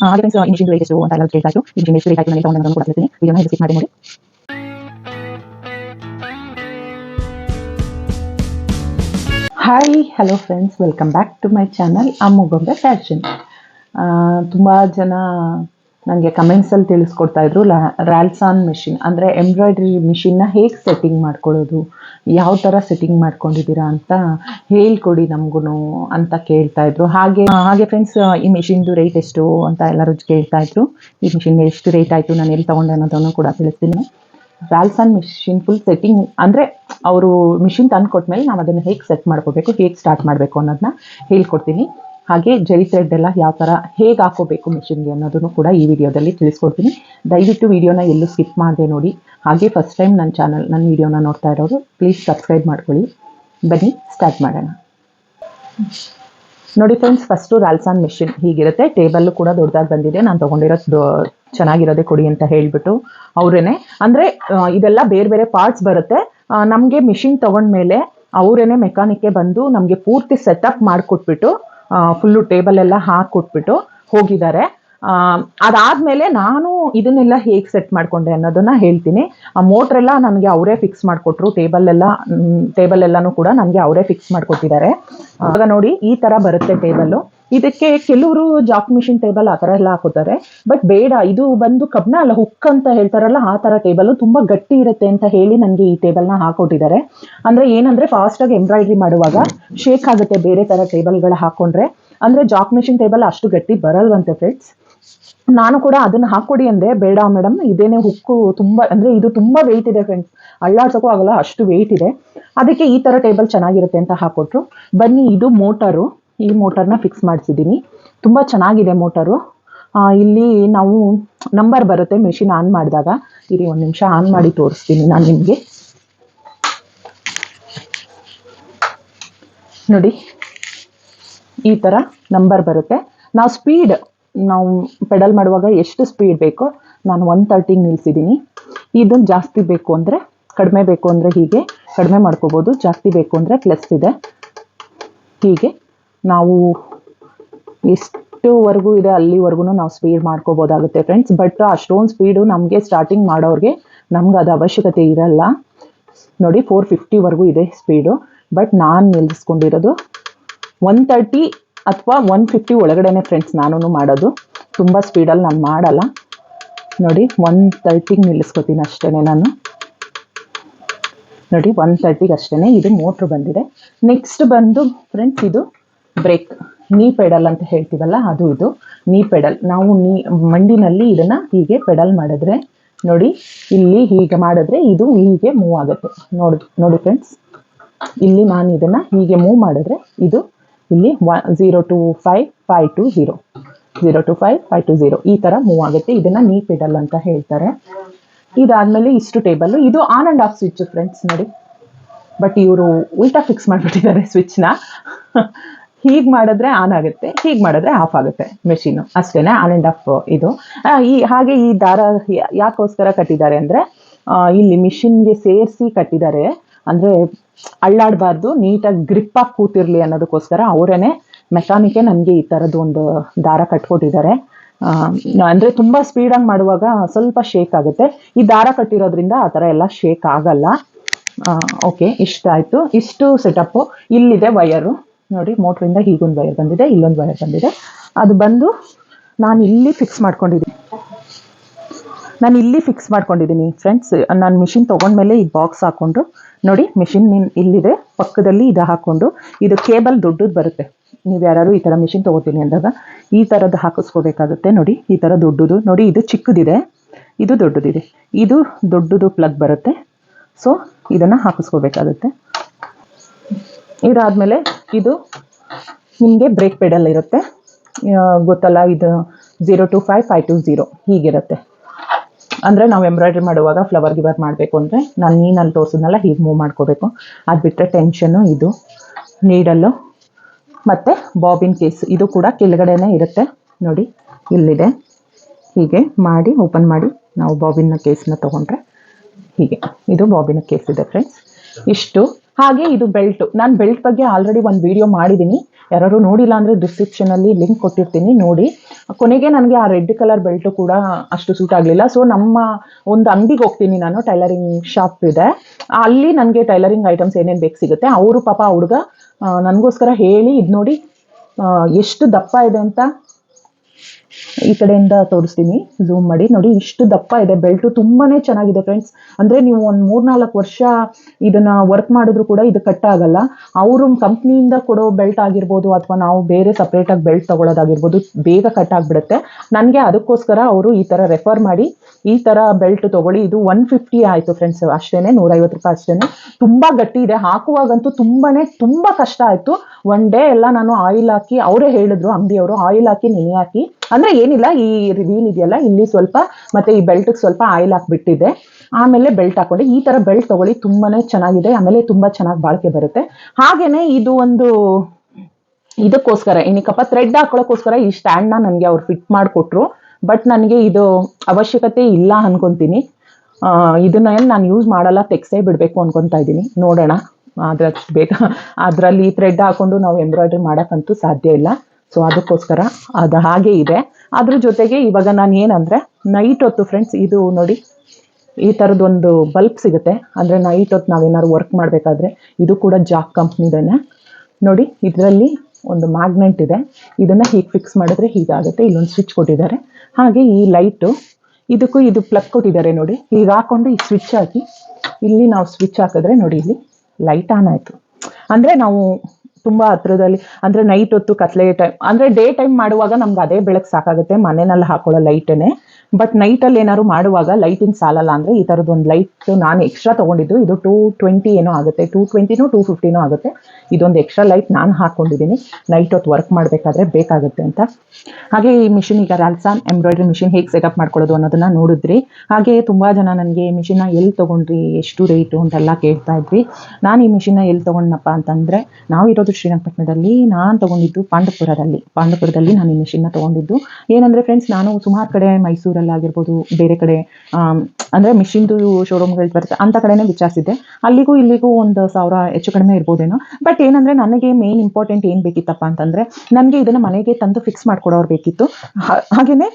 ಹಾಗೆ ಫ್ರೆಂಡ್ಸ್ ಈ machine rate ಎಷ್ಟು ಅಂತ ಎಲ್ಲ ಕೇಳ್ತಾ ಇದ್ರು ಈ ಮಿಷಿನ್ ಎಷ್ಟು ರೇಟ್ ಆಯ್ತು ನನಗೆ ತಗೊಂಡು ಕೂಡ ಹೇಳ್ತೀನಿ ವಿಡಿಯೋನ ವಿಸಿಟ್ ಮಾಡಿ ನೋಡಿ hi hello friends welcome back to my channel Ammugombe fashion ತುಂಬ ಜನ ನನಗೆ ಕಮೆಂಟ್ಸಲ್ಲಿ ತಿಳಿಸ್ಕೊಡ್ತಾ ಇದ್ರು ರ್ಯಾಲ್ಸಾನ್ ಮಿಷಿನ್, ಅಂದರೆ ಎಂಬ್ರಾಯ್ಡ್ರಿ ಮಿಷಿನ್ನ ಹೇಗೆ ಸೆಟ್ಟಿಂಗ್ ಮಾಡ್ಕೊಳ್ಳೋದು, ಯಾವ ಥರ ಸೆಟ್ಟಿಂಗ್ ಮಾಡ್ಕೊಂಡಿದ್ದೀರಾ ಅಂತ ಹೇಳ್ಕೊಡಿ ನಮಗೂ ಅಂತ ಕೇಳ್ತಾ ಇದ್ರು. ಹಾಗೆ ಹಾಗೆ ಫ್ರೆಂಡ್ಸ್ ಈ ಮಿಷಿನ್ದು ರೇಟ್ ಎಷ್ಟು ಅಂತ ಎಲ್ಲರೂ ಕೇಳ್ತಾ ಇದ್ರು. ಈ ಮಿಷಿನ್ ಎಷ್ಟು ರೇಟ್ ಆಯಿತು, ನಾನು ಎಲ್ಲಿ ತೊಗೊಂಡೆ ಅನ್ನೋದನ್ನು ಕೂಡ ತಿಳಿಸ್ತೀನಿ. ವ್ಯಾಲ್ಸನ್ ಮಿಷಿನ್ ಫುಲ್ ಸೆಟ್ಟಿಂಗ್ ಅಂದರೆ ಅವರು ಮಿಷಿನ್ ತಂದು ಕೊಟ್ಮೇಲೆ ನಾವು ಅದನ್ನು ಹೇಗೆ ಸೆಟ್ ಮಾಡ್ಕೋಬೇಕು, ಹೇಗೆ ಸ್ಟಾರ್ಟ್ ಮಾಡಬೇಕು ಅನ್ನೋದನ್ನ ಹೇಳ್ಕೊಡ್ತೀನಿ. ಹಾಗೆ ಜೈ ಥ್ರೆಡ್ ಎಲ್ಲ ಯಾವ ಥರ ಹೇಗೆ ಹಾಕೋಬೇಕು ಮಿಷಿನ್ಗೆ ಅನ್ನೋದನ್ನು ಕೂಡ ಈ ವಿಡಿಯೋದಲ್ಲಿ ತಿಳಿಸ್ಕೊಡ್ತೀನಿ. ದಯವಿಟ್ಟು ವಿಡಿಯೋನ ಎಲ್ಲೂ ಸ್ಕಿಪ್ ಮಾಡದೆ ನೋಡಿ. ಹಾಗೆ ಫಸ್ಟ್ ಟೈಮ್ ನನ್ನ ಚಾನಲ್ ನನ್ನ ವಿಡಿಯೋನ ನೋಡ್ತಾ ಇರೋರು ಪ್ಲೀಸ್ ಸಬ್ಸ್ಕ್ರೈಬ್ ಮಾಡ್ಕೊಳ್ಳಿ. ಬನ್ನಿ ಸ್ಟಾರ್ಟ್ ಮಾಡೋಣ. ನೋಡಿ ಫ್ರೆಂಡ್ಸ್ ಫಸ್ಟು ರಾಲ್ಸಾನ್ ಮಿಷಿನ್ ಹೀಗಿರುತ್ತೆ. ಟೇಬಲ್ಲು ಕೂಡ ದೊಡ್ಡದಾಗಿ ಬಂದಿದೆ. ನಾನು ತೊಗೊಂಡಿರೋದು ಚೆನ್ನಾಗಿರೋದೇ ಕೊಡಿ ಅಂತ ಹೇಳಿಬಿಟ್ಟು ಅವರೇನೆ. ಅಂದರೆ ಇದೆಲ್ಲ ಬೇರೆ ಬೇರೆ ಪಾರ್ಟ್ಸ್ ಬರುತ್ತೆ. ನಮಗೆ ಮಿಷಿನ್ ತೊಗೊಂಡ್ಮೇಲೆ ಅವರೇನೆ ಮೆಕ್ಯಾನಿಕ್ಗೆ ಬಂದು ನಮಗೆ ಪೂರ್ತಿ ಸೆಟಪ್ ಮಾಡಿಕೊಟ್ಬಿಟ್ಟು ಫುಲ್ಲು ಟೇಬಲ್ ಎಲ್ಲ ಹಾಕ್ಕೊಟ್ಬಿಟ್ಟು ಹೋಗಿದ್ದಾರೆ. ಅದಾದಮೇಲೆ ನಾನು ಇದನ್ನೆಲ್ಲ ಹೇಗೆ ಸೆಟ್ ಮಾಡ್ಕೊಂಡೆ ಅನ್ನೋದನ್ನ ಹೇಳ್ತೀನಿ. ಆ, ಮೋಟ್ರೆಲ್ಲ ನನಗೆ ಅವರೇ ಫಿಕ್ಸ್ ಮಾಡಿಕೊಟ್ರು. ಟೇಬಲ್ ಎಲ್ಲ ಟೇಬಲ್ ಎಲ್ಲನೂ ಕೂಡ ನನಗೆ ಅವರೇ ಫಿಕ್ಸ್ ಮಾಡಿಕೊಟ್ಟಿದ್ದಾರೆ. ಆಗ ನೋಡಿ, ಈ ಥರ ಬರುತ್ತೆ ಟೇಬಲ್ಲು ಇದಕ್ಕೆ ಕೆಲವರು ಜಾಕ್ ಮಿಷಿನ್ ಟೇಬಲ್ ಆ ಥರ ಎಲ್ಲ ಹಾಕೋತಾರೆ. ಬಟ್ ಬೇಡ, ಇದು ಬಂದು ಕಬ್ನ ಅಲ್ಲ, ಹುಕ್ ಅಂತ ಹೇಳ್ತಾರಲ್ಲ, ಆ ಥರ ಟೇಬಲ್ ತುಂಬ ಗಟ್ಟಿ ಇರುತ್ತೆ ಅಂತ ಹೇಳಿ ನನಗೆ ಈ ಟೇಬಲ್ನ ಹಾಕೊಟ್ಟಿದ್ದಾರೆ. ಅಂದರೆ ಏನಂದರೆ ಫಾಸ್ಟಾಗಿ ಎಂಬ್ರಾಯ್ಡ್ರಿ ಮಾಡುವಾಗ ಶೇಕ್ ಆಗುತ್ತೆ ಬೇರೆ ಥರ ಟೇಬಲ್ಗಳು ಹಾಕೊಂಡ್ರೆ. ಅಂದರೆ ಜಾಕ್ ಮಿಷಿನ್ ಟೇಬಲ್ ಅಷ್ಟು ಗಟ್ಟಿ ಬರಲ್ವಂತೆ ಫ್ರೆಂಡ್ಸ್ ನಾನು ಕೂಡ ಅದನ್ನ ಹಾಕೊಡಿ ಅಂದೆ ಬೇಡ ಮೇಡಮ್ ಇದೇನೆ ಹುಕ್ಕು ತುಂಬಾ, ಅಂದ್ರೆ ಇದು ತುಂಬಾ ವೆಯ್ಟ್ ಇದೆ ಫ್ರೆಂಡ್ಸ್ ಅಳ್ಳಾಡ್ಸೋಕ್ಕೂ ಆಗಲ್ಲ, ಅಷ್ಟು ವೆಯ್ಟ್ ಇದೆ. ಅದಕ್ಕೆ ಈ ತರ ಟೇಬಲ್ ಚೆನ್ನಾಗಿರುತ್ತೆ ಅಂತ ಹಾಕೊಟ್ರು. ಬನ್ನಿ, ಇದು ಮೋಟರು ಈ ಮೋಟರ್ನ ಫಿಕ್ಸ್ ಮಾಡಿಸಿದ್ದೀನಿ. ತುಂಬ ಚೆನ್ನಾಗಿದೆ ಮೋಟರು ಇಲ್ಲಿ ನಾವು ನಂಬರ್ ಬರುತ್ತೆ ಮೆಷಿನ್ ಆನ್ ಮಾಡಿದಾಗ. ಇರಿ, ಒಂದು ನಿಮಿಷ ಆನ್ ಮಾಡಿ ತೋರಿಸ್ತೀನಿ ನಾನು ನಿಮಗೆ. ನೋಡಿ, ಈ ಥರ ನಂಬರ್ ಬರುತ್ತೆ. ನಾವು ಸ್ಪೀಡ್ ನಾವು ಪೆಡಲ್ ಮಾಡುವಾಗ ಎಷ್ಟು ಸ್ಪೀಡ್ ಬೇಕೋ, ನಾನು ಒನ್ ತರ್ಟಿಗೆ ನಿಲ್ಲಿಸಿದ್ದೀನಿ ಇದು ಜಾಸ್ತಿ ಬೇಕು ಅಂದರೆ, ಕಡಿಮೆ ಬೇಕು ಅಂದರೆ ಹೀಗೆ, ಕಡಿಮೆ ಮಾಡ್ಕೋಬೋದು, ಜಾಸ್ತಿ ಬೇಕು ಅಂದರೆ ಪ್ಲಸ್ ಇದೆ. ಹೀಗೆ. ನಾವು ಎಷ್ಟುವರೆಗೂ ಇದೆ ಅಲ್ಲಿವರೆಗೂ ನಾವು ಸ್ಪೀಡ್ ಮಾಡ್ಕೋಬೋದಾಗುತ್ತೆ ಫ್ರೆಂಡ್ಸ್ ಬಟ್ ಅಷ್ಟೊಂದು ಸ್ಪೀಡು ನಮಗೆ ಸ್ಟಾರ್ಟಿಂಗ್ ಮಾಡೋರಿಗೆ ನಮ್ಗೆ ಅದು ಅವಶ್ಯಕತೆ ಇರಲ್ಲ. ನೋಡಿ ಫೋರ್ ಫಿಫ್ಟಿವರೆಗೂ ಇದೆ ಸ್ಪೀಡು ಬಟ್ ನಾನು ನಿಲ್ಲಿಸ್ಕೊಂಡಿರೋದು ಒನ್ ತರ್ಟಿ ಅಥವಾ ಒನ್ ಫಿಫ್ಟಿ ಒಳಗಡೆನೆ ಫ್ರೆಂಡ್ಸ್ ನಾನು ಮಾಡೋದು. ತುಂಬ ಸ್ಪೀಡಲ್ಲಿ ನಾನು ಮಾಡಲ್ಲ. ನೋಡಿ ಒನ್ ತರ್ಟಿಗೆ ನಿಲ್ಲಿಸ್ಕೊತೀನಿ ಅಷ್ಟೇ ನಾನು. ನೋಡಿ ಒನ್ ತರ್ಟಿಗೆ ಅಷ್ಟೇ ಇದು ಮೋಟ್ರ್ ಬಂದಿದೆ. ನೆಕ್ಸ್ಟ್ ಬಂದು ಫ್ರೆಂಡ್ಸ್ ಇದು ಬ್ರೇಕ್ ನೀ ಪೆಡಲ್ ಅಂತ ಹೇಳ್ತೀವಲ್ಲ, ಅದು ಇದು. ನೀ ಪೆಡಲ್ ನಾವು ನೀ ಮಂಡಿನಲ್ಲಿ ಇದನ್ನ ಹೀಗೆ ಪೆಡಲ್ ಮಾಡಿದ್ರೆ, ನೋಡಿ, ಇಲ್ಲಿ ಹೀಗೆ ಮಾಡಿದ್ರೆ ಇದು ಹೀಗೆ ಮೂವ್ ಆಗುತ್ತೆ. ನೋಡಿ ನೋಡಿ ಫ್ರೆಂಡ್ಸ್ ಇಲ್ಲಿ ನಾನು ಇದನ್ನ ಹೀಗೆ ಮೂವ್ ಮಾಡಿದ್ರೆ, ಇದು ಇಲ್ಲಿ one zero two five five two zero zero two five five two zero ಈ ಥರ ಮೂವ್ ಆಗುತ್ತೆ. ಇದನ್ನ ನೀ ಪೆಡಲ್ ಅಂತ ಹೇಳ್ತಾರೆ. ಇದಾದಮೇಲೆ ಇಷ್ಟು ಟೇಬಲ್ ಇದು on and off switch friends ನೋಡಿ. ಬಟ್ ಇವರು ಉಲ್ಟಾ ಫಿಕ್ಸ್ ಮಾಡಿಬಿಟ್ಟಿದ್ದಾರೆ ಸ್ವಿಚ್ನ ಹೀಗೆ ಮಾಡಿದ್ರೆ ಆನ್ ಆಗುತ್ತೆ, ಹೀಗೆ ಮಾಡಿದ್ರೆ ಆಫ್ ಆಗುತ್ತೆ ಮೆಷಿನು ಅಷ್ಟೇನೆ ಆನ್ ಆ್ಯಂಡ್ ಆಫ್ ಇದು. ಈ, ಹಾಗೆ ಈ ದಾರ ಯಾಕೋಸ್ಕರ ಕಟ್ಟಿದ್ದಾರೆ ಅಂದರೆ ಇಲ್ಲಿ ಮಿಷಿನ್ಗೆ ಸೇರಿಸಿ ಕಟ್ಟಿದ್ದಾರೆ ಅಂದರೆ ಅಳ್ಳಾಡಬಾರ್ದು, ನೀಟಾಗಿ ಗ್ರಿಪ್ ಆಗಿ ಕೂತಿರ್ಲಿ ಅನ್ನೋದಕ್ಕೋಸ್ಕರ ಅವರೇನೆ ಮೆಕ್ಯಾನಿಕೆ ನನಗೆ ಈ ಥರದ್ದು ಒಂದು ದಾರ ಕಟ್ಕೊಟ್ಟಿದ್ದಾರೆ. ಅಂದರೆ ತುಂಬ ಸ್ಪೀಡಾಗಿ ಮಾಡುವಾಗ ಸ್ವಲ್ಪ ಶೇಕ್ ಆಗುತ್ತೆ. ಈ ದಾರ ಕಟ್ಟಿರೋದ್ರಿಂದ ಆ ಥರ ಎಲ್ಲ ಶೇಕ್ ಆಗಲ್ಲ. ಓಕೆ ಇಷ್ಟ ಆಯಿತು ಇಷ್ಟು ಸೆಟಪ್ಪು ಇಲ್ಲಿದೆ ವಯರು ನೋಡಿ, ಮೋಟ್ರಿಂದ ಹೀಗೊಂದು ವೈರ್ ಬಂದಿದೆ, ಇಲ್ಲೊಂದು ವೈರ್ ಬಂದಿದೆ. ಅದು ಬಂದು ನಾನು ಇಲ್ಲಿ ಫಿಕ್ಸ್ ಮಾಡ್ಕೊಂಡಿದ್ದೀನಿ. ನಾನು ಇಲ್ಲಿ ಫಿಕ್ಸ್ ಮಾಡ್ಕೊಂಡಿದ್ದೀನಿ ಫ್ರೆಂಡ್ಸ್ ನಾನು ಮಿಷಿನ್ ತೊಗೊಂಡ್ಮೇಲೆ ಈ ಬಾಕ್ಸ್ ಹಾಕ್ಕೊಂಡು, ನೋಡಿ ಮಿಷಿನ್ ಇಲ್ಲಿದೆ, ಪಕ್ಕದಲ್ಲಿ ಇದು ಹಾಕ್ಕೊಂಡು, ಇದು ಕೇಬಲ್ ದೊಡ್ಡದು ಬರುತ್ತೆ. ನೀವು ಯಾರು ಈ ಥರ ಮಿಷಿನ್ ತೊಗೋತೀನಿ ಅಂದಾಗ, ಈ ಥರದ್ದು ಹಾಕಿಸ್ಕೋಬೇಕಾಗುತ್ತೆ, ನೋಡಿ, ಈ ಥರ ದೊಡ್ಡದು. ನೋಡಿ, ಇದು ಚಿಕ್ಕದಿದೆ, ಇದು ದೊಡ್ಡದಿದೆ. ಇದು ದೊಡ್ಡದು ಪ್ಲಗ್ ಬರುತ್ತೆ. ಸೊ ಇದನ್ನು ಹಾಕಿಸ್ಕೋಬೇಕಾಗುತ್ತೆ. ಇದಾದಮೇಲೆ ಇದು ನಿಮಗೆ ಬ್ರೇಕ್ ಪೆಡಲ್ ಇರುತ್ತೆ. ಗೊತ್ತಲ್ಲ, ಇದು zero two five five two zero ಹೀಗಿರುತ್ತೆ. ಅಂದರೆ ನಾವು ಎಂಬ್ರಾಯ್ಡ್ರಿ ಮಾಡುವಾಗ ಫ್ಲವರ್ ಗಿವರ್ ಮಾಡಬೇಕು ಅಂದರೆ ನಾನು ನೀನಲ್ಲಿ ತೋರಿಸಿದ್ನಲ್ಲ ಹೀಗೆ ಮೂವ್ ಮಾಡ್ಕೋಬೇಕು. ಅದು ಬಿಟ್ಟರೆ ಟೆನ್ಷನ್ನು ಇದು ನೀಡಲ್ಲು ಮತ್ತು ಬಾಬಿನ್ ಕೇಸ್ ಇದು ಕೂಡ ಕೆಳಗಡೆನೇ ಇರುತ್ತೆ. ನೋಡಿ, ಇಲ್ಲಿದೆ. ಹೀಗೆ ಮಾಡಿ ಓಪನ್ ಮಾಡಿ ನಾವು ಬಾಬಿನ ಕೇಸನ್ನ ತೊಗೊಂಡ್ರೆ ಹೀಗೆ. ಇದು ಬಾಬಿನ ಕೇಸ್ ಇದೆ ಫ್ರೆಂಡ್ಸ್ ಇಷ್ಟು ಹಾಗೆ ಇದು ಬೆಲ್ಟ್. ನಾನು ಬೆಲ್ಟ್ ಬಗ್ಗೆ ಆಲ್ರೆಡಿ ಒಂದು ವಿಡಿಯೋ ಮಾಡಿದ್ದೀನಿ ಯಾರು ನೋಡಿಲ್ಲ ಅಂದರೆ ಡಿಸ್ಕ್ರಿಪ್ಷನಲ್ಲಿ ಲಿಂಕ್ ಕೊಟ್ಟಿರ್ತೀನಿ, ನೋಡಿ. ಕೊನೆಗೆ ನನಗೆ ಆ ರೆಡ್ ಕಲರ್ ಬೆಲ್ಟ್ ಕೂಡ ಅಷ್ಟು ಸೂಟ್ ಆಗಲಿಲ್ಲ. ಸೊ ನಮ್ಮ ಒಂದು ಅಂಗಡಿಗೆ ಹೋಗ್ತೀನಿ ನಾನು ಟೈಲರಿಂಗ್ ಶಾಪ್ ಇದೆ. ಅಲ್ಲಿ ನನಗೆ ಟೈಲರಿಂಗ್ ಐಟಮ್ಸ್ ಏನೇನು ಬೇಕು ಸಿಗುತ್ತೆ. ಅವರು ಪಾಪ ಹುಡುಗ ನನಗೋಸ್ಕರ ಹೇಳಿ ಇದು ನೋಡಿ ಎಷ್ಟು ದಪ್ಪ ಇದೆ ಅಂತ ಈ ಕಡೆಯಿಂದ ತೋರಿಸ್ತೀನಿ. ಝೂಮ್ ಮಾಡಿ. ನೋಡಿ, ಇಷ್ಟು ದಪ್ಪ ಇದೆ. ಬೆಲ್ಟು ತುಂಬಾನೇ ಚೆನ್ನಾಗಿದೆ ಫ್ರೆಂಡ್ಸ್ ಅಂದ್ರೆ ನೀವು ಒಂದು ಮೂರ್ನಾಲ್ಕು ವರ್ಷ ಇದನ್ನ ವರ್ಕ್ ಮಾಡಿದ್ರು ಕೂಡ ಇದು ಕಟ್ ಆಗಲ್ಲ. ಅವರು ಕಂಪ್ನಿಯಿಂದ ಕೊಡೋ ಬೆಲ್ಟ್ ಆಗಿರ್ಬೋದು ಅಥವಾ ನಾವು ಬೇರೆ ಸಪ್ರೇಟಾಗಿ ಬೆಲ್ಟ್ ತಗೊಳ್ಳೋದಾಗಿರ್ಬೋದು ಬೇಗ ಕಟ್ ಆಗಿಬಿಡುತ್ತೆ. ನನಗೆ ಅದಕ್ಕೋಸ್ಕರ ಅವರು ಈ ತರ ರೆಫರ್ ಮಾಡಿ, ಈ ತರ ಬೆಲ್ಟ್ ತಗೊಳ್ಳಿ. ಇದು ಒನ್ ಫಿಫ್ಟಿ ಆಯ್ತು ಫ್ರೆಂಡ್ಸ್ ಅಷ್ಟೇನೆ, ನೂರೈವತ್ತು ರೂಪಾಯಿ ಅಷ್ಟೇನೆ. ತುಂಬಾ ಗಟ್ಟಿ ಇದೆ. ಹಾಕುವಾಗಂತೂ ತುಂಬಾನೇ, ತುಂಬಾ ಕಷ್ಟ ಆಯಿತು. ಒನ್ ಡೇ ಎಲ್ಲ ನಾನು ಆಯಿಲ್ ಹಾಕಿ, ಅವರೇ ಹೇಳಿದ್ರು, ಅಂಗಡಿಯವರು ಆಯಿಲ್ ಹಾಕಿ, ನೆನೆ ಹಾಕಿ. ಅಂದ್ರೆ ಏನಿಲ್ಲ ಈ ರಿವೀಲ್ ಇದೆಯಲ್ಲ ಇಲ್ಲಿ ಸ್ವಲ್ಪ ಮತ್ತೆ ಈ ಬೆಲ್ಟ್ಗೆ ಸ್ವಲ್ಪ ಆಯಿಲ್ ಹಾಕ್ಬಿಟ್ಟಿದೆ. ಆಮೇಲೆ ಬೆಲ್ಟ್ ಹಾಕೊಂಡೆ. ಈ ತರ ಬೆಲ್ಟ್ ತಗೊಳ್ಳಿ ತುಂಬಾನೇ ಚೆನ್ನಾಗಿದೆ. ಆಮೇಲೆ ತುಂಬಾ ಚೆನ್ನಾಗಿ ಬಾಳಿಕೆ ಬರುತ್ತೆ. ಹಾಗೇನೆ ಇದು ಒಂದು ಇದಕ್ಕೋಸ್ಕರ ಏನಕ್ಕಪ್ಪ ಥ್ರೆಡ್ ಹಾಕೊಳ್ಳೋಕ್ಕೋಸ್ಕರ ಈ ಸ್ಟ್ಯಾಂಡ್ನ ನನಗೆ ಅವ್ರು ಫಿಟ್ ಮಾಡಿಕೊಟ್ರು. ಬಟ್ ನನಗೆ ಇದು ಅವಶ್ಯಕತೆ ಇಲ್ಲ ಅನ್ಕೊಂತೀನಿ. ಆ, ಇದನ್ನ ನಾನು ಯೂಸ್ ಮಾಡಲ್ಲ ತೆಗ್ಸೇ ಬಿಡಬೇಕು ಅನ್ಕೊಂತಾ ಇದ್ದೀನಿ ನೋಡೋಣ. ಅದ್ರ ಬೇಗ ಅದರಲ್ಲಿ ಥ್ರೆಡ್ ಹಾಕೊಂಡು ನಾವು ಎಂಬ್ರಾಯ್ಡ್ರಿ ಮಾಡೋಕ್ಕಂತೂ ಸಾಧ್ಯ ಇಲ್ಲ. ಸೊ ಅದಕ್ಕೋಸ್ಕರ ಅದು ಹಾಗೆ ಇದೆ. ಅದ್ರ ಜೊತೆಗೆ ಇವಾಗ ನಾನು ಏನಂದರೆ ನೈಟ್ ಹೊತ್ತು ಫ್ರೆಂಡ್ಸ್ ಇದು ನೋಡಿ, ಈ ಥರದ್ದೊಂದು ಬಲ್ಬ್ ಸಿಗುತ್ತೆ. ಅಂದರೆ ನೈಟ್ ಹೊತ್ತು ನಾವೇನಾದ್ರು ವರ್ಕ್ ಮಾಡಬೇಕಾದ್ರೆ ಇದು ಕೂಡ ಜಾಕ್ ಕಂಪ್ನಿದೇನೆ ನೋಡಿ, ಇದರಲ್ಲಿ ಒಂದು ಮ್ಯಾಗ್ನೆಟ್ ಇದೆ. ಇದನ್ನು ಹೀಗೆ ಫಿಕ್ಸ್ ಮಾಡಿದ್ರೆ ಹೀಗಾಗುತ್ತೆ ಇಲ್ಲೊಂದು ಸ್ವಿಚ್ ಕೊಟ್ಟಿದ್ದಾರೆ. ಹಾಗೆ ಈ ಲೈಟು ಇದಕ್ಕೂ ಇದು ಪ್ಲಗ್ ಕೊಟ್ಟಿದ್ದಾರೆ ನೋಡಿ. ಈಗ ಹಾಕೊಂಡು ಈ ಸ್ವಿಚ್ ಹಾಕಿ, ಇಲ್ಲಿ ನಾವು ಸ್ವಿಚ್ ಹಾಕಿದ್ರೆ ನೋಡಿ, ಇಲ್ಲಿ ಲೈಟ್ ಆನ್ ಆಯಿತು. ಅಂದರೆ ನಾವು ತುಂಬ ಹತ್ರದಲ್ಲಿ, ಅಂದ್ರೆ ನೈಟ್ ಹೊತ್ತು ಕತ್ಲೆ ಟೈಮ್ ಅಂದ್ರೆ ಡೇ ಟೈಮ್ ಮಾಡುವಾಗ ನಮ್ಗೆ ಅದೇ ಬೆಳಕು ಸಾಕಾಗುತ್ತೆ. ಮನೆಯಲ್ಲಿ ಹಾಕೊಳ್ಳೋ ಲೈಟನ್ನೇ ಬಟ್ ನೈಟಲ್ಲಿ ಏನಾದ್ರು ಮಾಡುವಾಗ ಲೈಟಿಂಗ್ ಸಾಲಲ್ಲ ಅಂದರೆ ಈ ಥರದ್ದು ಒಂದು ಲೈಟ್ ನಾನು ಎಕ್ಸ್ಟ್ರಾ ತೊಗೊಂಡಿದ್ದು, ಇದು ಟೂ ಟ್ವೆಂಟಿ ಏನೋ ಆಗುತ್ತೆ. ಟೂ ಟ್ವೆಂಟಿನೋ ಟೂ ಫಿಫ್ಟಿನೋ ಆಗುತ್ತೆ. ಇದೊಂದು ಎಕ್ಸ್ಟ್ರಾ ಲೈಟ್ ನಾನು ಹಾಕ್ಕೊಂಡಿದ್ದೀನಿ ನೈಟ್ ಹೊತ್ತು ವರ್ಕ್ ಮಾಡಬೇಕಾದ್ರೆ ಬೇಕಾಗುತ್ತೆ ಅಂತ. ಹಾಗೆ ಈ ಮಿಷಿನ್ ಈಗ ರಾಲ್ಸಾನ್ ಎಂಬ್ರಾಯ್ಡ್ರಿ ಮಿಷಿನ್ ಹೇಗೆ ಸೆಟಪ್ ಮಾಡ್ಕೊಳ್ಳೋದು ಅನ್ನೋದನ್ನ ನೋಡಿದ್ರಿ. ಹಾಗೆ ತುಂಬ ಜನ ನನಗೆ ಮಿಷಿನ್ನ ಎಲ್ಲಿ ತೊಗೊಂಡ್ರಿ, ಎಷ್ಟು ರೇಟು ಅಂತೆಲ್ಲ ಕೇಳ್ತಾ ಇದ್ವಿ. ನಾನು ಈ ಮಿಷಿನ್ನ ಎಲ್ಲಿ ತೊಗೊಂಡನಪ್ಪ ಅಂತಂದರೆ ನಾವಿರೋದು ಶ್ರೀರಂಗಪಟ್ಟಣದಲ್ಲಿ ನಾನು ತೊಗೊಂಡಿದ್ದು ಪಾಂಡವಪುರದಲ್ಲಿ. ಪಾಂಡಪುರದಲ್ಲಿ ನಾನು ಈ ಮಿಷಿನ್ನ ತೊಗೊಂಡಿದ್ದು. ಏನಂದರೆ ಫ್ರೆಂಡ್ಸ್ ನಾನು ಸುಮಾರು ಕಡೆ ಮೈಸೂರಲ್ಲಿ ಆಗಿರ್ಬೋದು ಬೇರೆ ಕಡೆ ಅಂದರೆ ಮಿಷಿನ್ದು ಶೋರೂಮ್ಗಳು ಬರುತ್ತೆ ಅಂಥ ಕಡೆನೇ ವಿಚಾರಿಸಿದ್ದೆ ಅಲ್ಲಿಗೂ ಇಲ್ಲಿಗೂ ಒಂದು ಸಾವಿರ ಹೆಚ್ಚು ಕಡಿಮೆ ಇರ್ಬೋದೇನೋ. ಬಟ್ ಏನಂದರೆ ನನಗೆ ಮೇನ್ ಇಂಪಾರ್ಟೆಂಟ್ ಏನು ಬೇಕಿತ್ತಪ್ಪ ಅಂತಂದರೆ, ನನಗೆ ಇದನ್ನು ಮನೆಗೆ ತಂದು ಫಿಕ್ಸ್ ಮಾಡ್ಕೊಡೋರು ಬೇಕಿತ್ತು. ಹಾಗೆಯೇ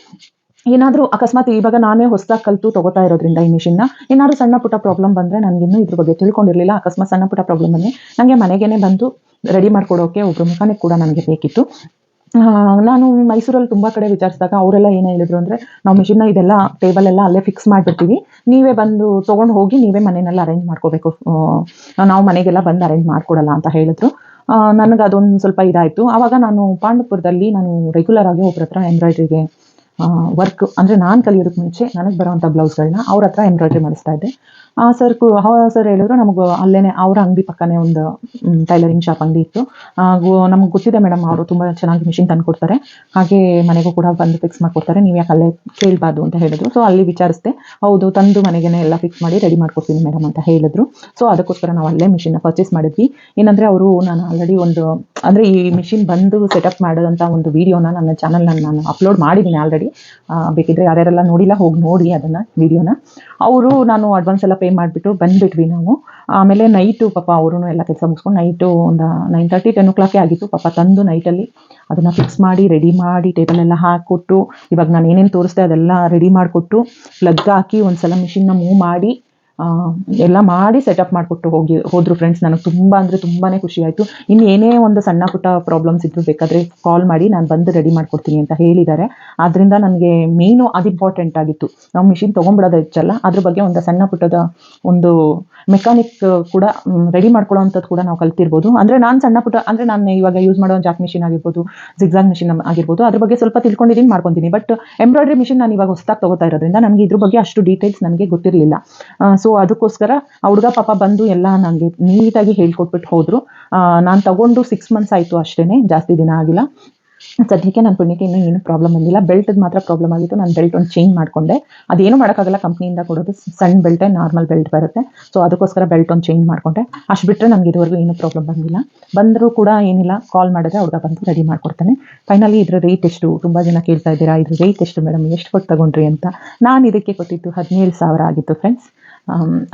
ಏನಾದರೂ ಅಕಸ್ಮಾತ್ ಇವಾಗ ನಾನೇ ಹೊಸದಾಗಿ ಕಲಿತು ತೊಗೋತಾ ಇರೋದ್ರಿಂದ ಈ ಮಿಷಿನ್ನ ಏನಾದರೂ ಸಣ್ಣ ಪುಟ್ಟ ಪ್ರಾಬ್ಲಮ್ ಬಂದರೆ ನನಗಿನ್ನೂ ಇದ್ರ ಬಗ್ಗೆ ತಿಳ್ಕೊಂಡಿರಲಿಲ್ಲ. ಅಕಸ್ಮಾತ್ ಸಣ್ಣ ಪುಟ್ಟ ಪ್ರಾಬ್ಲಮ್ ಬಂದರೆ ನನಗೆ ಮನೆಗೇನೆ ಬಂದು ರೆಡಿ ಮಾಡ್ಕೊಡೋಕೆ ಒಬ್ಬರು ಮುಖಾನೇ ಕೂಡ ನನಗೆ ಬೇಕಿತ್ತು. ನಾನು ಮೈಸೂರಲ್ಲಿ ತುಂಬ ಕಡೆ ವಿಚಾರಿಸಿದಾಗ ಅವರೆಲ್ಲ ಏನು ಹೇಳಿದ್ರು ಅಂದರೆ, ನಾವು ಮಿಷಿನ್ನ ಇದೆಲ್ಲ ಟೇಬಲ್ ಎಲ್ಲ ಅಲ್ಲೇ ಫಿಕ್ಸ್ ಮಾಡಿಬಿಡ್ತೀವಿ. ನೀವೇ ಬಂದು ತೊಗೊಂಡು ಹೋಗಿ ನೀವೇ ಮನೆಯಲ್ಲ ಅರೇಂಜ್ ಮಾಡ್ಕೋಬೇಕು. ನಾವು ಮನೆಗೆಲ್ಲ ಬಂದು ಅರೇಂಜ್ ಮಾಡಿಕೊಡಲ್ಲ ಅಂತ ಹೇಳಿದ್ರು. ನನಗೆ ಅದೊಂದು ಸ್ವಲ್ಪ ಇದಾಯಿತು. ಆವಾಗ ನಾನು ಪಾಂಡವಪುರದಲ್ಲಿ ನಾನು ರೆಗ್ಯುಲರ್ ಆಗಿ ಒಬ್ಬರ ಹತ್ರ ಎಂಬ್ರಾಯ್ಡ್ರಿಗೆ ವರ್ಕ್ ಅಂದರೆ ನಾನು ಕಲಿಯೋದಕ್ಕೆ ಮುಂಚೆ ನನಗೆ ಬರೋವಂಥ ಬ್ಲೌಸ್ಗಳನ್ನ ಅವ್ರ ಹತ್ರ ಎಂಬ್ರಾಯ್ಡ್ರಿ ಮಾಡಿಸ್ತಾ ಇದ್ದೆ. ಆ ಸರ್ ಕು ಸರ್ ಹೇಳಿದ್ರು, ನಮಗೆ ಅಲ್ಲೇ ಅವ್ರ ಅಂಗಡಿ ಪಕ್ಕನೇ ಒಂದು ಟೈಲರಿಂಗ್ ಶಾಪ್ ಅಂಗಡಿ ಇತ್ತು. ನಮಗೆ ಗೊತ್ತಿದೆ ಮೇಡಮ್ ಅವರು ತುಂಬ ಚೆನ್ನಾಗಿ ಮಿಷಿನ್ ತಂದು ಕೊಡ್ತಾರೆ ಹಾಗೆ ಮನೆಗೂ ಕೂಡ ಬಂದು ಫಿಕ್ಸ್ ಮಾಡಿಕೊಡ್ತಾರೆ. ನೀವು ಯಾಕೆ ಅಲ್ಲೇ ಕೇಳಬಾರ್ದು ಅಂತ ಹೇಳಿದ್ರು. ಸೊ ಅಲ್ಲಿ ವಿಚಾರಿಸ್ದೆ, ಹೌದು, ತಂದು ಮನೆಗೇನೆ ಎಲ್ಲ ಫಿಕ್ಸ್ ಮಾಡಿ ರೆಡಿ ಮಾಡ್ಕೊಡ್ತೀನಿ ಮೇಡಮ್ ಅಂತ ಹೇಳಿದ್ರು. ಸೊ ಅದಕ್ಕೋಸ್ಕರ ನಾವು ಅಲ್ಲೇ ಮಿಷಿನ್ನ ಪರ್ಚೇಸ್ ಮಾಡಿದ್ವಿ. ಏನಂದರೆ ಅವರು ನಾನು ಆಲ್ರೆಡಿ ಒಂದು, ಅಂದರೆ ಈ ಮಿಷಿನ್ ಬಂದು ಸೆಟಪ್ ಮಾಡೋದಂಥ ಒಂದು ವಿಡಿಯೋನ ನನ್ನ ಚಾನಲ್ನಲ್ಲಿ ನಾನು ಅಪ್ಲೋಡ್ ಮಾಡಿದ್ದೀನಿ ಆಲ್ರೆಡಿ ಬೇಕಿದ್ರೆ ಯಾರ್ಯಾರೆಲ್ಲ ನೋಡಿಲ್ಲ, ಹೋಗಿ ನೋಡಿ ಅದನ್ನು ವಿಡಿಯೋನ ಅವರು ನಾನು ಅಡ್ವಾನ್ಸ್ ಎಲ್ಲ ಪೇ ಮಾಡಿಬಿಟ್ಟು ಬಂದುಬಿಟ್ವಿ ನಾವು. ಆಮೇಲೆ ನೈಟು ಪಾಪ ಅವರು ಎಲ್ಲ ಕೆಲಸ ಮುಗಿಸ್ಕೊಂಡು ನೈಟು ಒಂದು ನೈನ್ ತರ್ಟಿ ಟೆನ್ ಓ ಕ್ಲಾಕೇ ಆಗಿತ್ತು. ಪಾಪ ತಂದು ನೈಟಲ್ಲಿ ಅದನ್ನು ಫಿಕ್ಸ್ ಮಾಡಿ ರೆಡಿ ಮಾಡಿ ಟೇಬಲ್ ಎಲ್ಲ ಹಾಕ್ಕೊಟ್ಟು, ಇವಾಗ ನಾನು ಏನೇನು ತೋರಿಸ್ದೆ ಅದೆಲ್ಲ ರೆಡಿ ಮಾಡಿಕೊಟ್ಟು ಪ್ಲಗ್ ಹಾಕಿ ಒಂದು ಸಲ ಮಿಷಿನ್ನ ಮೂವ್ ಮಾಡಿ ಎಲ್ಲ ಮಾಡಿ ಸೆಟಪ್ ಮಾಡಿಕೊಟ್ಟು ಹೋಗಿ, ಹೋದ್ರು ಫ್ರೆಂಡ್ಸ್ ನನಗೆ ತುಂಬ ಅಂದರೆ ತುಂಬಾ ಖುಷಿ ಆಯಿತು. ಇನ್ನು ಏನೇ ಒಂದು ಸಣ್ಣ ಪುಟ್ಟ ಪ್ರಾಬ್ಲಮ್ಸ್ ಇದ್ದರೂ ಬೇಕಾದರೆ ಕಾಲ್ ಮಾಡಿ ನಾನು ಬಂದು ರೆಡಿ ಮಾಡ್ಕೊಡ್ತೀನಿ ಅಂತ ಹೇಳಿದ್ದಾರೆ. ಆದ್ದರಿಂದ ನನಗೆ ಮೇನು ಅದು ಇಂಪಾರ್ಟೆಂಟ್ ಆಗಿತ್ತು. ನಾವು ಮಿಷಿನ್ ತೊಗೊಂಡ್ಬಿಡೋದು ಹೆಚ್ಚಲ್ಲ ಅದ್ರ ಬಗ್ಗೆ ಒಂದು ಸಣ್ಣ ಪುಟ್ಟದ ಒಂದು ಮೆಕ್ಯಾನಿಕ್ ಕೂಡ ರೆಡಿ ಮಾಡ್ಕೊಳ್ಳೋ ಅಂಥದ್ದು ಕೂಡ ನಾವು ಕಲ್ತಿರ್ಬೋದು. ಅಂದರೆ ನಾನು ಸಣ್ಣ ಪುಟ್ಟ, ಅಂದರೆ ನಾನು ಇವಾಗ ಯೂಸ್ ಮಾಡೋ ಜಾಕ್ ಮಿಷಿನ್ ಆಗಿರ್ಬೋದು ಜಿಗ್ಜಾಗ್ ಮಿಷಿನ್ ಆಗಿರ್ಬೋದು, ಅದ್ರ ಬಗ್ಗೆ ಸ್ವಲ್ಪ ತಿಳ್ಕೊಂಡಿದ್ದೀನಿ ಮಾಡ್ಕೊತೀನಿ. ಬಟ್ ಎಂಬ್ರಾಯ್ಡ್ರಿ ಮಿಷಿನ್ ನಾನು ಇವಾಗ ಹೊಸದಾಗಿ ತಗೋತಾ ಇರೋದ್ರಿಂದ ನನಗೆ ಇದ್ರ ಬಗ್ಗೆ ಅಷ್ಟು ಡೀಟೇಲ್ಸ್ ನನಗೆ ಗೊತ್ತಿರಲಿಲ್ಲ. ಸೊ ಅದಕ್ಕೋಸ್ಕರ ಆ ಹುಡುಗ ಪಾಪ ಬಂದು ಎಲ್ಲ ನನಗೆ ನೀಟಾಗಿ ಹೇಳ್ಕೊಟ್ಬಿಟ್ಟು ಹೋದರು. ನಾನು ತಗೊಂಡು ಸಿಕ್ಸ್ ಮಂತ್ಸ್ ಆಯಿತು ಅಷ್ಟೇ ಜಾಸ್ತಿ ದಿನ ಆಗಿಲ್ಲ. ಸದ್ಯಕ್ಕೆ ನನ್ನ ಪುಣ್ಯಕ್ಕೆ ಇನ್ನೂ ಏನು ಪ್ರಾಬ್ಲಮ್ ಬಂದಿಲ್ಲ ಬೆಲ್ಟ್ ಮಾತ್ರ ಪ್ರಾಬ್ಲಮ್ ಆಗಿತ್ತು. ನಾನು ಬೆಲ್ಟ್ ಒಂದು ಚೇಂಜ್ ಮಾಡಿಕೊಂಡೆ. ಅದೇನು ಮಾಡೋಕ್ಕಾಗಲ್ಲ ಕಂಪ್ನಿಯಿಂದ ಕೊಡೋದು ಸಣ್ಣ ಬೆಲ್ಟೇ ನಾರ್ಮಲ್ ಬೆಲ್ಟ್ ಬರುತ್ತೆ. ಸೊ ಅದಕ್ಕೋಸ್ಕರ ಬೆಲ್ಟ್ ಒಂದು ಚೇಂಜ್ ಮಾಡಿಕೊಂಡೆ. ಅಷ್ಟು ಬಿಟ್ಟರೆ ನನಗೆ ಇದುವರೆಗೂ ಏನೂ ಪ್ರಾಬ್ಲಮ್ ಬಂದಿಲ್ಲ. ಬಂದರೂ ಕೂಡ ಏನಿಲ್ಲ ಕಾಲ್ ಮಾಡಿದ್ರೆ ಹುಡುಗ ಬಂದು ರೆಡಿ ಮಾಡ್ಕೊಡ್ತಾನೆ. ಫೈನಲಿ ಇದ್ರ ರೇಟ್ ಎಷ್ಟು? ತುಂಬ ಜನ ಕೇಳ್ತಾ ಇದ್ದೀರಾ? ಇದ್ರ ರೇಟ್ ಎಷ್ಟು ಮೇಡಮ್ ಎಷ್ಟು ಕೊಟ್ಟು ತಗೊಂಡ್ರಿ ಅಂತ. ನಾನು ಇದಕ್ಕೆ ಕೊಟ್ಟಿದ್ದು ಹದಿನೇಳು ಸಾವಿರ ಆಗಿತ್ತು ಫ್ರೆಂಡ್ಸ್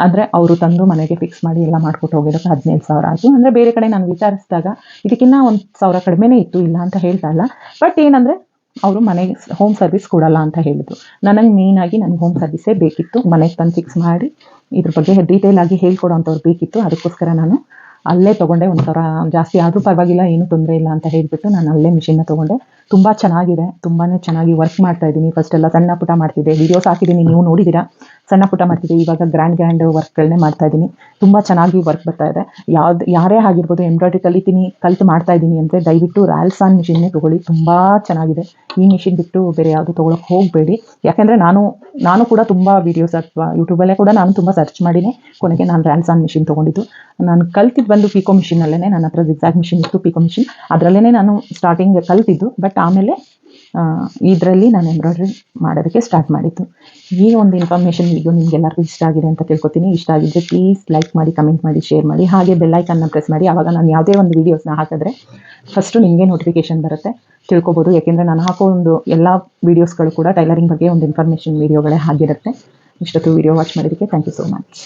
ಆದರೆ ಅವರು ತಂದು ಮನೆಗೆ ಫಿಕ್ಸ್ ಮಾಡಿ ಎಲ್ಲ ಮಾಡ್ಕೊಟ್ಟು ಹೋಗಿದ್ದಕ್ಕೆ ಹದಿನೈದು ಸಾವಿರ ಆಯಿತು. ಅಂದರೆ ಬೇರೆ ಕಡೆ ನಾನು ವಿಚಾರಿಸಿದಾಗ ಇದಕ್ಕಿಂತ ಒಂದು ಸಾವಿರ ಕಡಿಮೆನೇ ಇತ್ತು ಇಲ್ಲ ಅಂತ ಹೇಳ್ತಾ ಇಲ್ಲ. ಬಟ್ ಏನಂದರೆ ಅವರು ಮನೆಗೆ ಹೋಮ್ ಸರ್ವಿಸ್ ಕೊಡಲ್ಲ ಅಂತ ಹೇಳಿದ್ರು. ನನಗೆ ಮೇಯ್ನಾಗಿ ನನಗೆ ಹೋಮ್ ಸರ್ವಿಸೇ ಬೇಕಿತ್ತು. ಮನೆಗೆ ತಂದು ಫಿಕ್ಸ್ ಮಾಡಿ ಇದ್ರ ಬಗ್ಗೆ ಡೀಟೇಲ್ ಆಗಿ ಹೇಳ್ಕೊಡೋ ಅಂಥವ್ರು ಬೇಕಿತ್ತು. ಅದಕ್ಕೋಸ್ಕರ ನಾನು ಅಲ್ಲೇ ತೊಗೊಂಡೆ. ಒಂಥರ ಜಾಸ್ತಿ ಆದರೂ ಪರವಾಗಿಲ್ಲ, ಏನೂ ತೊಂದರೆ ಇಲ್ಲ ಅಂತ ಹೇಳಿಬಿಟ್ಟು ನಾನು ಅಲ್ಲೇ ಮಿಷಿನ್ನ ತೊಗೊಂಡೆ. ತುಂಬ ಚೆನ್ನಾಗಿದೆ. ತುಂಬಾ ಚೆನ್ನಾಗಿ ವರ್ಕ್ ಮಾಡ್ತಾ ಇದ್ದೀನಿ. ಫಸ್ಟ್ ಎಲ್ಲ ಸಣ್ಣ ಪುಟ ಮಾಡ್ತಿದ್ದೆ. ವೀಡಿಯೋಸ್ ಹಾಕಿದ್ದೀನಿ. ನೀವು ನೋಡಿದ್ದೀರಾ? ಸಣ್ಣ ಪುಟ ಮಾಡ್ತಿದ್ದೆ. ಇವಾಗ ಗ್ರ್ಯಾಂಡ್ ಗ್ರ್ಯಾಂಡ್ ವರ್ಕ್ಗಳನ್ನೇ ಮಾಡ್ತಾ ಇದ್ದೀನಿ. ತುಂಬ ಚೆನ್ನಾಗಿ ವರ್ಕ್ ಬರ್ತಾ ಇದೆ. ಯಾವ್ದು, ಯಾರೇ ಆಗಿರ್ಬೋದು ಎಂಬ್ರಾಯ್ಡ್ರಿ ಕಲಿತೀನಿ, ಕಲಿತು ಮಾಡ್ತಾ ಇದ್ದೀನಿ ಅಂದರೆ ದಯವಿಟ್ಟು ರ್ಯಾಲ್ಸಾನ್ ಮಿಷಿನ್ನೇ ತೊಗೊಳ್ಳಿ. ತುಂಬ ಚೆನ್ನಾಗಿದೆ. ಈ ಮಿಷಿನ್ ಬಿಟ್ಟು ಬೇರೆ ಯಾವುದು ತೊಗೊಳಕ್ಕೆ ಹೋಗಬೇಡಿ. ಯಾಕೆಂದರೆ ನಾನು ನಾನು ಕೂಡ ತುಂಬ ವೀಡಿಯೋಸ್ ಅಥವಾ ಯೂಟ್ಯೂಬಲ್ಲೇ ಕೂಡ ನಾನು ತುಂಬ ಸರ್ಚ್ ಮಾಡಿನಿ. ಕೊನೆಗೆ ನಾನು ರ್ಯಾಲ್ಸಾನ್ ಮಿಷಿನ್ ತೊಗೊಂಡಿದ್ದು. ನಾನು ಕಲ್ತಿದ್ದು ಬಂದು ಪಿಕೋ ಮಿಷಿನಲ್ಲೇ ನನ್ನ ಹತ್ರ ಜಿಗ್ಸಾಗ್ ಮಿಷಿನ್ ಇತ್ತು ಪಿಕೋ ಮಿಷಿನ್ ಅದರಲ್ಲೇ ನಾನು ಸ್ಟಾರ್ಟಿಂಗ್ ಕಲ್ತಿದ್ದು. ಬಟ್ ಆಮೇಲೆ ಇದರಲ್ಲಿ ನಾನು ಎಂಬ್ರಾಯ್ಡ್ರಿ ಮಾಡೋದಕ್ಕೆ ಸ್ಟಾರ್ಟ್ ಮಾಡಿದ್ದು. ಈ ಒಂದು ಇನ್ಫಾರ್ಮೇಷನ್ ವಿಡಿಯೋ ನಿಮಗೆಲ್ಲರಿಗೂ ಇಷ್ಟ ಆಗಿದೆ ಅಂತ ತಿಳ್ಕೊತೀನಿ. ಇಷ್ಟ ಆಗಿದ್ದರೆ ಪ್ಲೀಸ್ ಲೈಕ್ ಮಾಡಿ ಕಮೆಂಟ್ ಮಾಡಿ ಶೇರ್ ಮಾಡಿ. ಹಾಗೆ ಬೆಲ್ಲೈಕನ್ನ ಪ್ರೆಸ್ ಮಾಡಿ. ಆವಾಗ ನಾನು ಯಾವುದೇ ಒಂದು ವೀಡಿಯೋಸ್ನ ಹಾಕಿದ್ರೆ ಫಸ್ಟು ನಿಮಗೆ ನೋಟಿಫಿಕೇಷನ್ ಬರುತ್ತೆ. ತಿಳ್ಕೊಬೋದು. ಯಾಕೆಂದರೆ ನಾನು ಹಾಕೋ ಒಂದು ಎಲ್ಲ ವೀಡಿಯೋಸ್ಗಳು ಕೂಡ ಟೈಲರಿಂಗ್ ಬಗ್ಗೆ ಒಂದು ಇನ್ಫಾರ್ಮೇಷನ್ ವೀಡಿಯೋಗಳೇ ಆಗಿರುತ್ತೆ. ಇಷ್ಟೊತ್ತು ವೀಡಿಯೋ ವಾಚ್ ಮಾಡಿದ್ದಕ್ಕೆ ಥ್ಯಾಂಕ್ ಯು ಸೋ ಮಚ್